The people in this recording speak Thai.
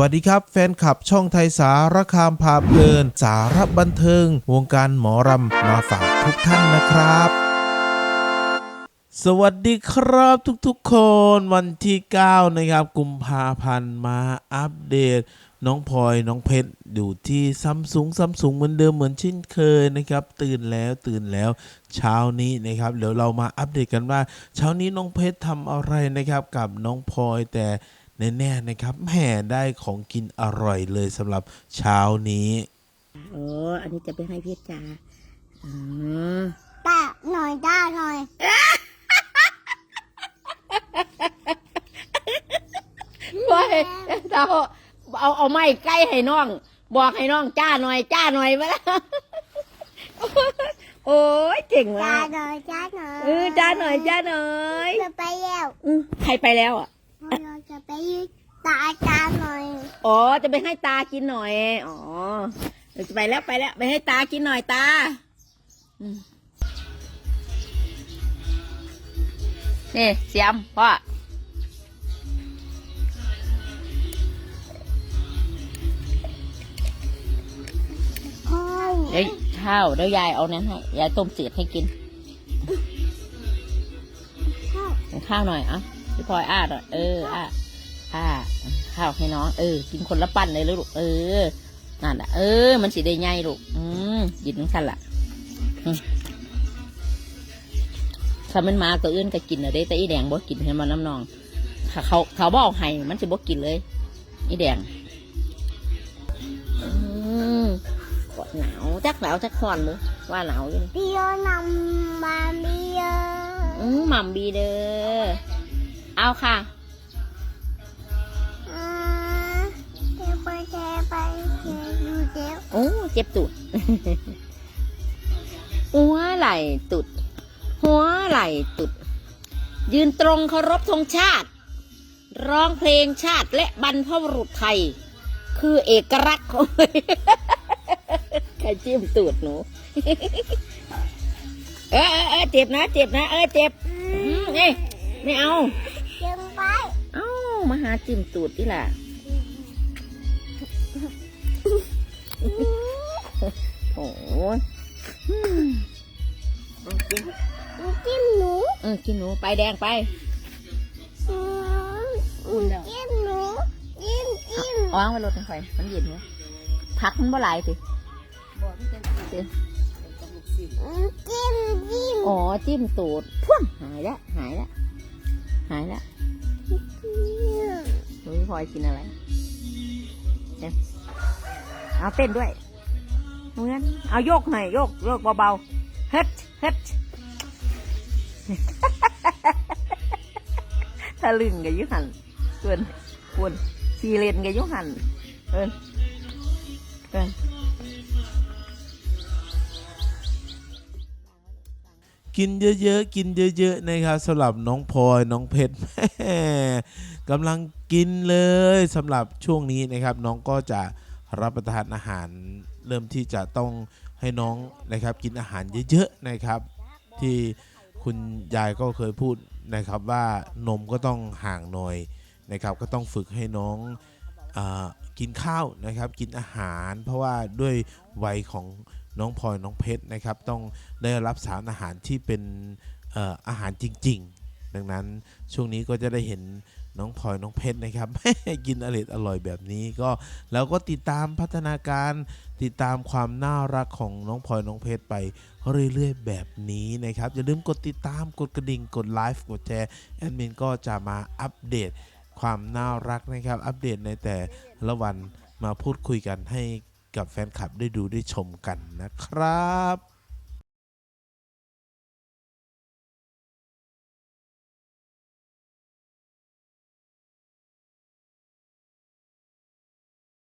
วัสดีครับ แฟนคลับช่องไทยสารคามพาเพลิน สารบันเทิง วงการหมอรำมาฝากทุกท่านนะครับสวัสดีครับทุกๆคนวันที่ 9 นะครับ กุมภาพันธ์มาอัปเดต น้องพลอยน้องเพชรอยู่ที่ซัมซุงซัมซุงเหมือนเดิมเหมือนเช่นเคยนะครับ ตื่นแล้วตื่นแล้วเช้านี้นะครับ เดี๋ยวเรามาอัปเดตกันว่า เช้านี้น้องเพชรทำอะไรนะครับกับน้องพลอยแต่ แน่ๆนะครับแหม่ได้ของกินอร่อยเลยสำหรับเช้านี้โอ้อันนี้จะไปให้พี่จ๋าอ๋อตาหน่อยตาหน่อยว้ายเราเอาเอาไม้ใกล้ให้น้อง บอกให้น้องจ้าหน่อยจ้าหน่อยมาแล้วโอ้ยเก่งตามากหน่อยตาหน่อยเออจ้าหน่อยจ้าหน่อยจะไปแล้วอือใครไปแล้วอะ ตาตาหน่อย อ๋อ จะไปให้ตากินหน่อย อ๋อเดี๋ยวจะไปแล้วไปแล้ว ไปให้ตากินหน่อยตาอืมนี่เสียมพ่อพ่อเดี๋ยวข้าวเดี๋ยวยายเอานั้นให้ยายต้มเสียดให้กินพ่อกินข้าวหน่อยอะพี่พลอยอ้าหน่อยเอออ้า อ้าข้าวให้น้องเออ กินคนละปั้นเลยลูกเออนั่นแหละเออ มันสิได้ใหญ่ลูกอืมกินทั้งคันละอืมถ้ามันมาตัวอื่นก็กินอะเด้แต่อีแดงบ่กินให้มันน้ำนองถ้าเขาเขาบอกให้มันสิบ่กินเลย อีแดงอืมกดหนาวจักหนาวจักคอนเลยว่าหนาวอยู่นี่พี่โยนำมาพี่โยอืมหม่ำบีเด้อเอาค่ะ เจ็บตูดหัวไหล่ตุด หัวไหล่ตุด ยืนตรงเคารพธงชาติ ร้องเพลงชาติและบรรพบุรุษไทย คือเอกลักษณ์ของใครจิ้มตูดหนู เออเออเออเจ็บนะ เจ็บนะ เออเจ็บอืมเอ้ยไม่เอาเดินไปเอ้ามาหาจิ้มตูดนี่แหละ โอ้ยอืมเอากินจิ้มหนูเออกินหนูไปแดงไปอืมจิ้มหนูจิ้มจิ้มเอาวางไว้รถหน่อยมันเย็นไงพักมันบ่หลายสิสิอืมจิ้มจิ้มอ๋อจิ้มตูดพ่วงหายแล้วหายแล้วหายแล้วหนูพลอยกินอะไรเดี๋ยวเอาเต้นด้วย เหมือนเอาโยกหน่อยโยกโยกเบาๆเฮ็ดเฮ็ดถ้าลึงกับยุหันเกินควรชีเลนกับยุหันเอินเอินกินเยอะๆ กินเยอะๆ นะครับสำหรับน้องพลอยน้องเพชรแม่กำลังกินเลยสำหรับช่วงนี้นะครับ น้องก็จะ รับประทานอาหารเริ่มที่จะต้องให้น้องนะครับกินอาหารเยอะๆนะครับ ที่คุณยายก็เคยพูดนะครับว่านมก็ต้องห่างหน่อยนะครับ ก็ต้องฝึกให้น้องอกินข้าวนะครับ กินอาหาร เพราะว่าด้วยวัยของน้องพลอยน้องเพชรนะครับ ต้องได้รับสารอาหารที่เป็นอาหารจริง ๆ ดังนั้นช่วงนี้ก็จะได้เห็น น้องพลอยน้องเพชรนะครับกินอร่อยอร่อยแบบนี้ก็แล้วก็ติดตามพัฒนาการติดตามความน่ารักของน้องพลอยน้องเพชรไปเรื่อยๆแบบนี้นะครับอย่าลืมกดติดตามกดกระดิ่งกดไลฟ์กดแชร์แอดมินก็จะมาอัปเดตความน่ารักนะครับ อัปเดตในแต่ละวันมาพูดคุยกันให้กับแฟนคลับได้ดูได้ชมกันนะครับ